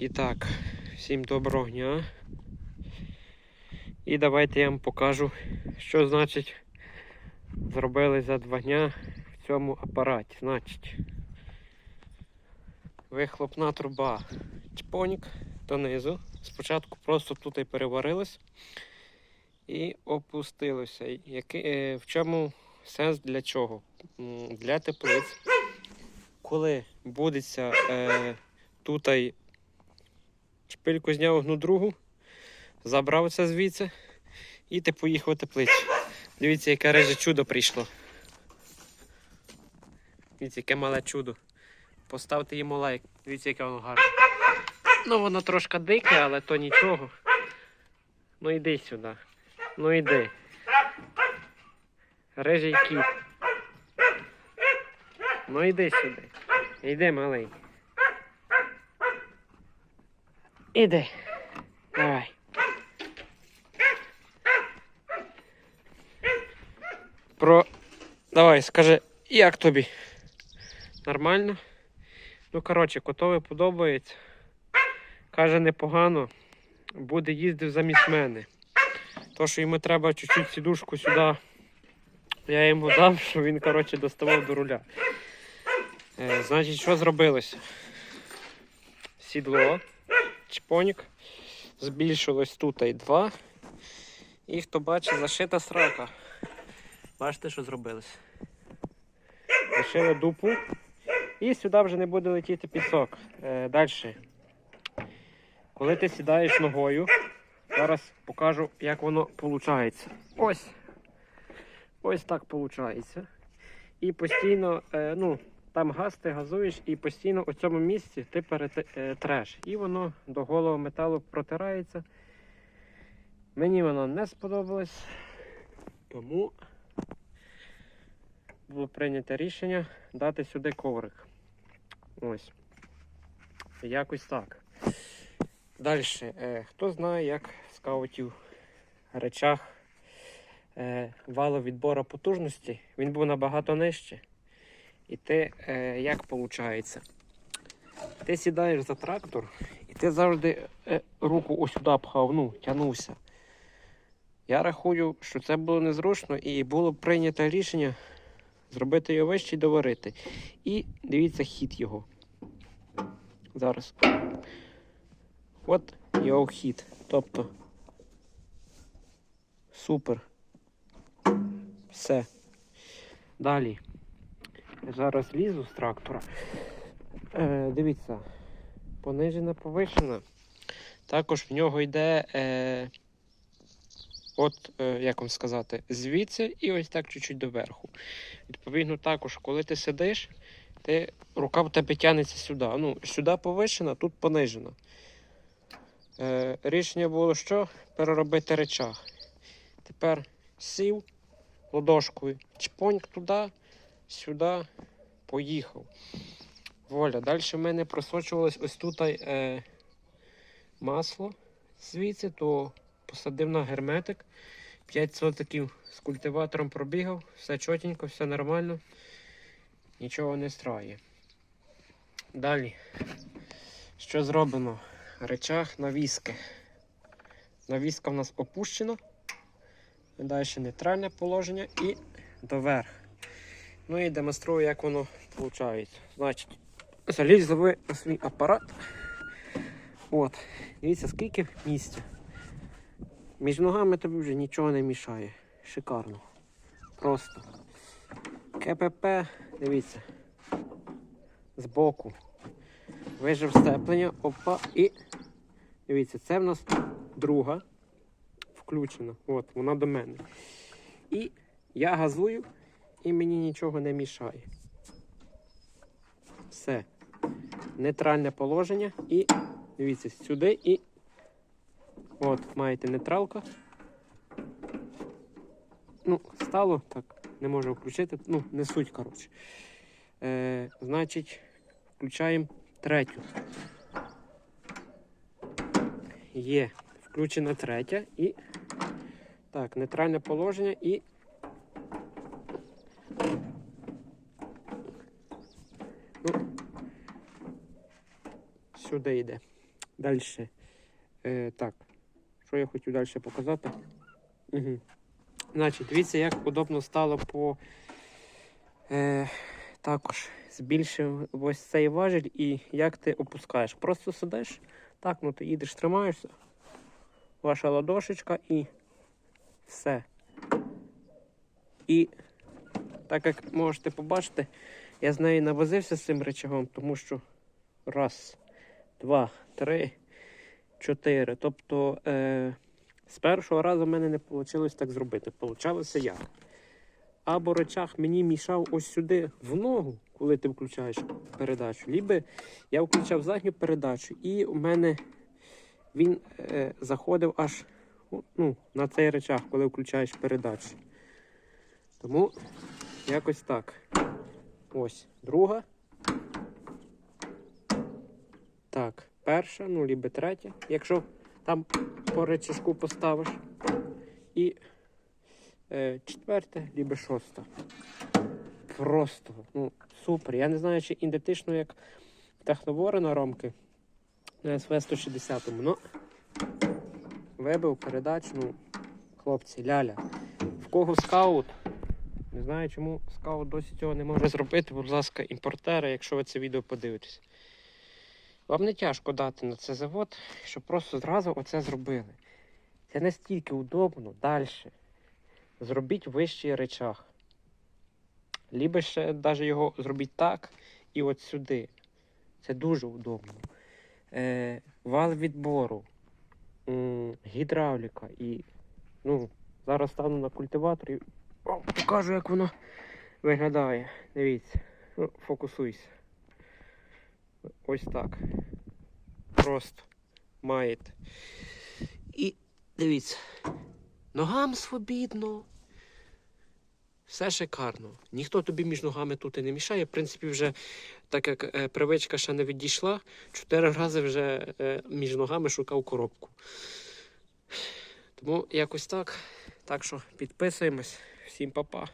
І так, всім доброго дня. І давайте я вам покажу, що значить зробили за два дня в цьому апараті. Значить, вихлопна труба чпонік донизу. Спочатку просто тут і переварилось і опустилося. Який, е, в чому сенс для чого? Для теплиць. Коли будеться е, тут шпильку зняв одну другу, забрав це звідси і ти поїхав у теплицю. Дивіться, яке реже чудо прийшло. Дивіться, яке мале чудо. Поставте йому лайк. Дивіться, яке воно гарне. Ну, воно трошки дике, але то нічого. Ну йди сюди. Ну йди. Рижий кіт. Ну йди сюди. Йди, маленький. Іди. Давай. Про. Давай, скажи, як тобі? Нормально? Ну, коротше, котові подобається. Каже, непогано. Буде їздив замість мене. То, що йому треба чуть-чуть сідушку сюди. Я йому дав, що він, коротше, доставав до руля. Е, значить, що зробилося? Сідло, чпонік. Збільшилось тут і два. І хто бачить, зашита срака. Бачите, що зробилось? Зашили дупу. І сюди вже не буде летіти пісок. Е, Далі. Коли ти сідаєш ногою, зараз покажу, як воно виходить. Ось. Ось так виходить. І постійно, е, ну, там газ ти газуєш, і постійно у цьому місці ти перетреш. І воно до голого металу протирається. Мені воно не сподобалось. Тому було прийнято рішення дати сюди коврик. Ось. Якось так. Далі. Е, хто знає, як скаутів речах е, валу відбору потужності, він був набагато нижче. І ти е, як виходить? Ти сідаєш за трактор і ти завжди е, руку ось сюди пхав, ну, тягнувся. Я рахую, що це було незручно і було прийнято рішення зробити його вище і доварити. І дивіться хід його. Зараз. От його хід. Тобто. Супер. Все. Далі. Зараз лізу з трактора. Е, дивіться, понижена повишена. Також в нього йде, е, от, е, як вам сказати, звідси і ось так чуть-чуть доверху. Відповідно, також, коли ти сидиш, ти, рука в тебе тягнеться сюди. Ну, сюди повишена, тут понижена. Е, рішення було що? Переробити речах. Тепер сів ладошкою, чпоньк туди, сюди, поїхав. Воля. Далі в мене просочувалось ось тут е, масло звідси, то посадив на герметик. 5 сотиків з культиватором пробігав, все чотенько, все нормально, нічого не страє. Далі, що зроблено? Речах навіски. Навіска в нас опущена. Далі нейтральне положення і доверх. Ну і демонструю, як воно виходить. Значить, залізли ви на свій апарат. От, дивіться, скільки місця. Між ногами тобі вже нічого не мішає. Шикарно. Просто. КПП, дивіться. Збоку. Вижив степлення, опа, і дивіться, це в нас друга включена. От, вона до мене. І я газую, і мені нічого не мішає. Все. Нейтральне положення і дивіться, сюди і от, маєте нейтралка. Ну, стало так, не можу включити. Ну, не суть, коротше. Е, значить, включаємо третю. Є включена третя і так, нейтральне положення і сюди йде. Далі. Е, так, що я хотів далі показати? Угу. Значить, дивіться, як удобно стало по е, також збільшив ось цей важіль і як ти опускаєш. Просто сидиш, так, ну ти їдеш, тримаєшся, ваша ладошечка і все. І так як можете побачити, я з нею навозився з цим речагом, тому що раз, два, три, чотири. Тобто е, з першого разу в мене не вийшло так зробити. Получалося як? Або речах мені мішав ось сюди в ногу, коли ти включаєш передачу. Лібо я включав задню передачу, і у мене він е, заходив аж ну, на цей речах, коли включаєш передачу. Тому якось так. Ось друга. Перша, ну лібо третя, якщо там по речашку поставиш. І е, четверта, лібо шоста. Просто, ну, супер. Я не знаю, чи ідентично як техновори на ромки на СВ 160 ну вибив передач, ну, хлопці, ляля. В кого скаут? Не знаю, чому скаут досі цього не може зробити. Будь ласка, імпортери, якщо ви це відео подивитесь. Вам не тяжко дати на це завод, щоб просто зразу оце зробили. Це настільки удобно далі. Зробіть вищий речах. Лібо ще навіть його зробіть так і от сюди. Це дуже удобно. Е, вал відбору, м, гідравліка і. Ну, зараз стану на культиватор і о, покажу, як воно виглядає. Дивіться, ну, фокусуйся. Ось так. Просто маєте. І дивіться, ногам свобідно. Все шикарно. Ніхто тобі між ногами тут і не мішає. В принципі, вже так як е, привичка ще не відійшла, чотири рази вже е, між ногами шукав коробку. Тому якось так. Так що підписуємось. Всім па-па.